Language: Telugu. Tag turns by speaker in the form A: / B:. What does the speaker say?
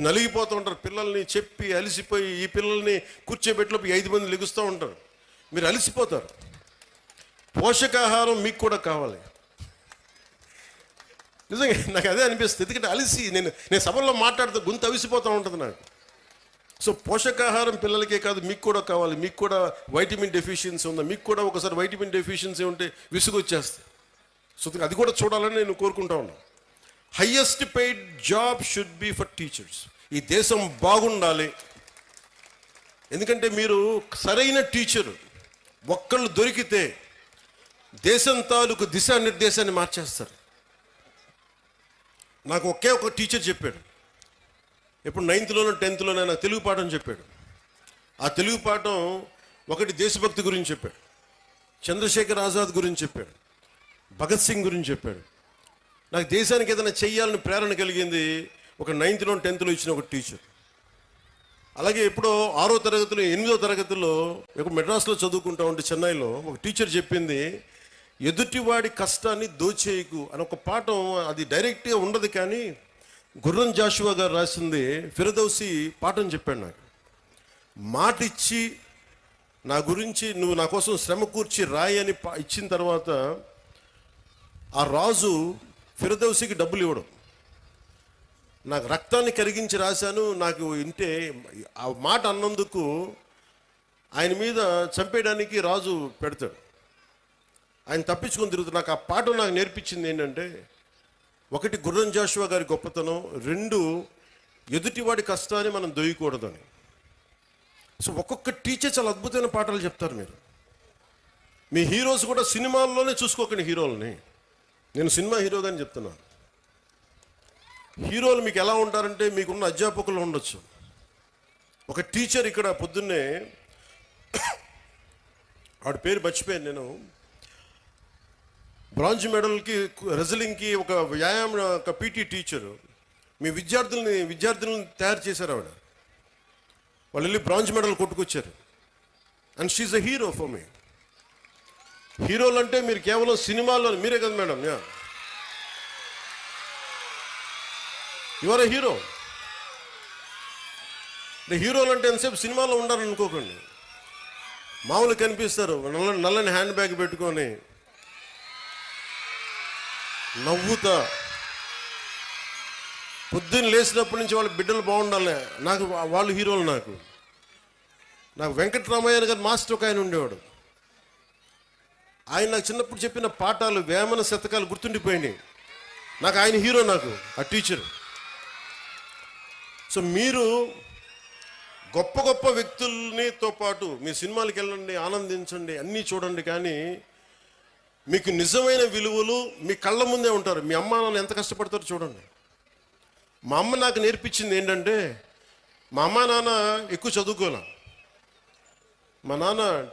A: నలిగిపోతూ ఉంటారు. పిల్లల్ని చెప్పి అలిసిపోయి ఈ పిల్లల్ని కూర్చోబెట్టినప్పుడు ఐదు మంది లెగుస్తూ ఉంటారు. మీరు అలిసిపోతారు. పోషకాహారం మీకు కూడా కావాలి. నిజంగా నాకు అదే అనిపిస్తుంది. ఎందుకంటే అలిసి నేను నేను సభల్లో మాట్లాడుతూ గొంతు అవిసిపోతూ ఉంటుంది నాకు. సో పోషకాహారం పిల్లలకే కాదు మీకు కూడా కావాలి. మీకు కూడా వైటమిన్ డెఫిషియన్సీ ఉందా? మీకు కూడా ఒకసారి వైటమిన్ డెఫిషియన్సీ ఉంటే విసుగు వచ్చేస్తుంది సో అది కూడా చూడాలని నేను కోరుకుంటా ఉన్నాను. Highest paid job should be for teachers ఈ దేశం బాగుండాలి. ఎందుకంటే మీరు సరైన టీచరు ఒక్కళ్ళు దొరికితే దేశం తాలూకు దిశానిర్దేశాన్ని మార్చేస్తారు. నాకు ఒకే ఒక టీచర్ చెప్పాడు. ఇప్పుడు నైన్త్లోనో టెన్త్లోనో నాకు తెలుగు పాఠం చెప్పాడు. ఆ తెలుగు పాఠం ఒకటి దేశభక్తి గురించి చెప్పాడు. చంద్రశేఖర్ ఆజాద్ గురించి చెప్పాడు. భగత్ సింగ్ గురించి చెప్పాడు. నాకు దేశానికి ఏదైనా చెయ్యాలని ప్రేరణ కలిగింది ఒక నైన్త్లో టెన్త్లో ఇచ్చిన ఒక టీచర్. అలాగే ఎప్పుడో ఆరో తరగతిలో ఎనిమిదో తరగతిలో ఒక మెడ్రాస్లో చదువుకుంటా ఉంటే చెన్నైలో ఒక టీచర్ చెప్పింది ఎదుటివాడి కష్టాన్ని దోచేయకు అని ఒక పాఠం అది డైరెక్ట్గా ఉండదు కానీ గుర్రం జాషువా గారు రాసింది ఫిరదౌసి పాఠం చెప్పాడు నాకు. మాటిచ్చి నా గురించి నువ్వు నా కోసం శ్రమ కూర్చి రాయి అని ఇచ్చిన తర్వాత ఆ రాజు ఫిరదౌసికి డబ్బులు ఇవ్వడం. నాకు రక్తాన్ని కరిగించి రాశాను నాకు ఇంటే ఆ మాట అన్నందుకు ఆయన మీద చంపేయడానికి రాజు పెడతాడు. ఆయన తప్పించుకొని తిరుగుతాడు. నాకు ఆ పాఠం నాకు నేర్పించింది ఏంటంటే ఒకటి గుర్రం జాషువా గారి గొప్పతనం రెండు ఎదుటివాడి కష్టాన్ని మనం దొయ్యకూడదని. సో ఒక్కొక్క టీచర్ చాలా అద్భుతమైన పాఠాలు చెప్తారు మీరు. మీ హీరోస్ కూడా సినిమాల్లోనే చూసుకోకండి హీరోలని. నేను సినిమా హీరోగా అని చెప్తున్నాను హీరోలు మీకు ఎలా ఉంటారంటే మీకున్న అధ్యాపకులు ఉండొచ్చు. ఒక టీచర్ ఇక్కడ పొద్దున్నే ఆవిడ పేరు మర్చిపోయాను నేను. బ్రాంజ్ మెడల్కి రెజ్లింగ్కి ఒక వ్యాయామ ఒక పీటీ టీచరు. మీ విద్యార్థుల్ని విద్యార్థులను తయారు చేశారు ఆవిడ. వాళ్ళు వెళ్ళి bronze medal కొట్టుకొచ్చారు. And she a hero for me హీరోలు అంటే మీరు కేవలం సినిమాల్లో మీరే కదా మేడం యువర్ హీరో? హీరోలు అంటే ఎంతసేపు సినిమాలో ఉండాలని అనుకోకండి మామూలు కనిపిస్తారు నల్ల నల్లని హ్యాండ్ బ్యాగ్ పెట్టుకొని నవ్వుతా. పొద్దున్న లేచినప్పటి నుంచి వాళ్ళ బిడ్డలు బాగుండాలి. నాకు వాళ్ళు హీరోలు నాకు. నాకు వెంకటరామయ్య గారు మాస్టర్ ఒక ఆయన ఉండేవాడు. ఆయన నాకు చిన్నప్పుడు చెప్పిన పాఠాలు వేమన శతకాలు గుర్తుండిపోయినాయి. నాకు ఆయన హీరో నాకు ఆ టీచర్. సో మీరు గొప్ప గొప్ప వ్యక్తులనితో పాటు మీ సినిమాలకు వెళ్ళండి ఆనందించండి అన్నీ చూడండి కానీ మీకు నిజమైన విలువలు మీ కళ్ళ ముందే ఉంటారు. మీ అమ్మ నాన్న ఎంత కష్టపడతారో చూడండి. మా అమ్మ నాకు నేర్పించింది ఏంటంటే మా అమ్మ నాన్న ఎక్కువ చదువుకోలే. మా నాన్న